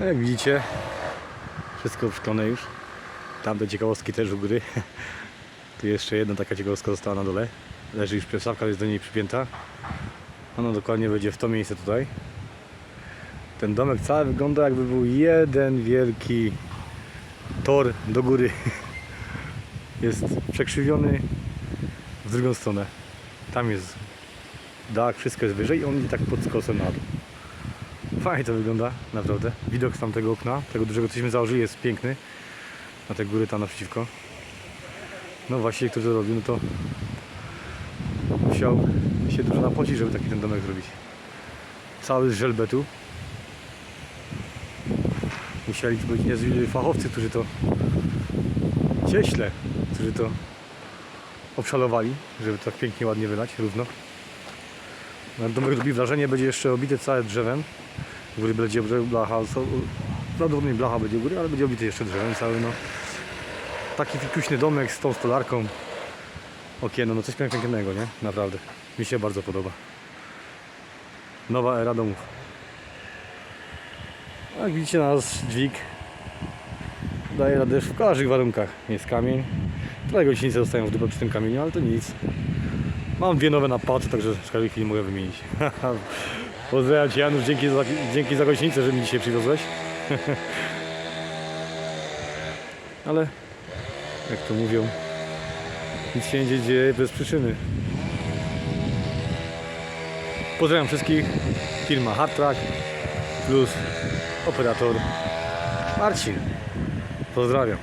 No jak widzicie, wszystko szklone już. Tam ciekawostki też u góry. Tu jeszcze jedna taka ciekawostka została na dole. Leży już przystawka, jest do niej przypięta. Ona dokładnie będzie w to miejsce tutaj. Ten domek cały wygląda jakby był jeden wielki tor do góry. Jest przekrzywiony w drugą stronę. Tam jest dach, wszystko jest wyżej i on tak pod skosem na dół. Fajnie to wygląda, naprawdę. Widok z tamtego okna, tego dużego cośmy założyli jest piękny. Na te góry tam naprzeciwko. No właściwie kto to robił, no to musiał się dużo napocić, żeby taki ten domek zrobić. Cały z żelbetu. Musieli być niezwykli fachowcy, którzy to cieśle, którzy to obszalowali, żeby to tak pięknie, ładnie wylać, równo. No, Domek robi wrażenie, będzie jeszcze obity całe drzewem. W góry będzie blacha, prawdopodobnie blacha będzie u góry, ale będzie obity jeszcze drzewem cały, no. Taki fikuśny domek z tą stolarką. Okieno, no coś pięknego, nie? Naprawdę. Mi się bardzo podoba. Nowa era domów. Jak widzicie, nasz dźwig daje radę w każdych warunkach. Jest kamień. Trochę gościnice zostają w dupę przy tym kamieniu, ale to nic. Mam dwie nowe napady, także w każdej chwili mogę wymienić. Pozdrawiam Cię Janusz, dzięki za, dzięki za gościnicę, że mi dzisiaj przywiozłeś. Ale jak to mówią, nic się nie dzieje bez przyczyny. Pozdrawiam wszystkich. Firma Hardtrack plus operator Marcin. Pozdrawiam.